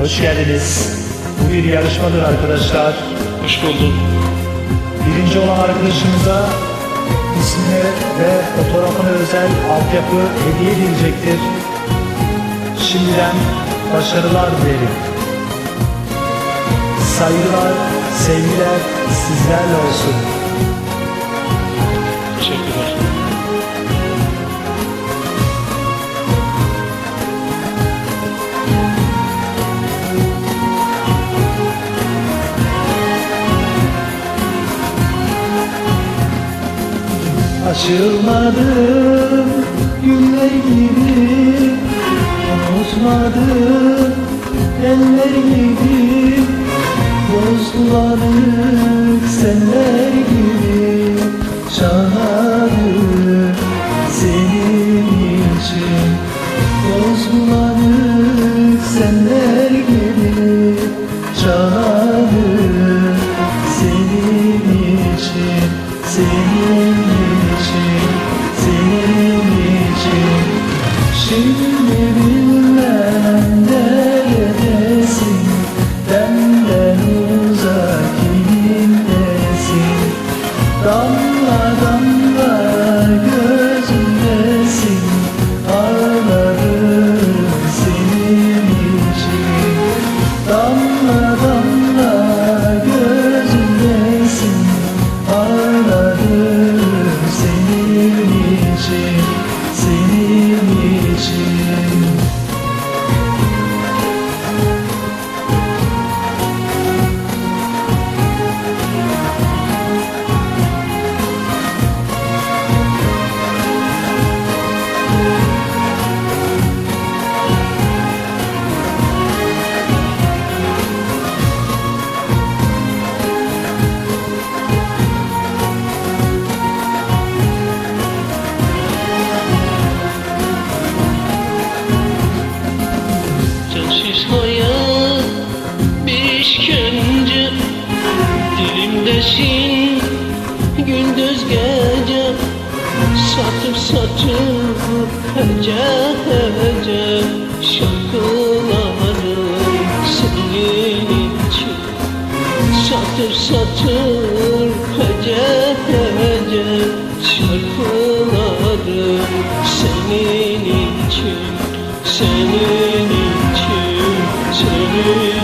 Hoş geldiniz. Bu bir yarışmadır arkadaşlar. Hoş bulduk. Birinci olan arkadaşımıza ismine ve fotoğrafına özel altyapı hediye edilecektir. Şimdiden başarılar dilerim. Saygılar, sevgiler sizlerle olsun. Açılmadım güller gibi Unutmadım eller gibi Boz seller gibi Çanadım senin için. Boz seller gibi Çanadım senin için Senin 心，思念你，心，心念你。güneşin gündüz gece Satıp satıp hece hece Şarkılarım senin için. Satır satır hece hece Şarkılarım senin için Senin için, senin için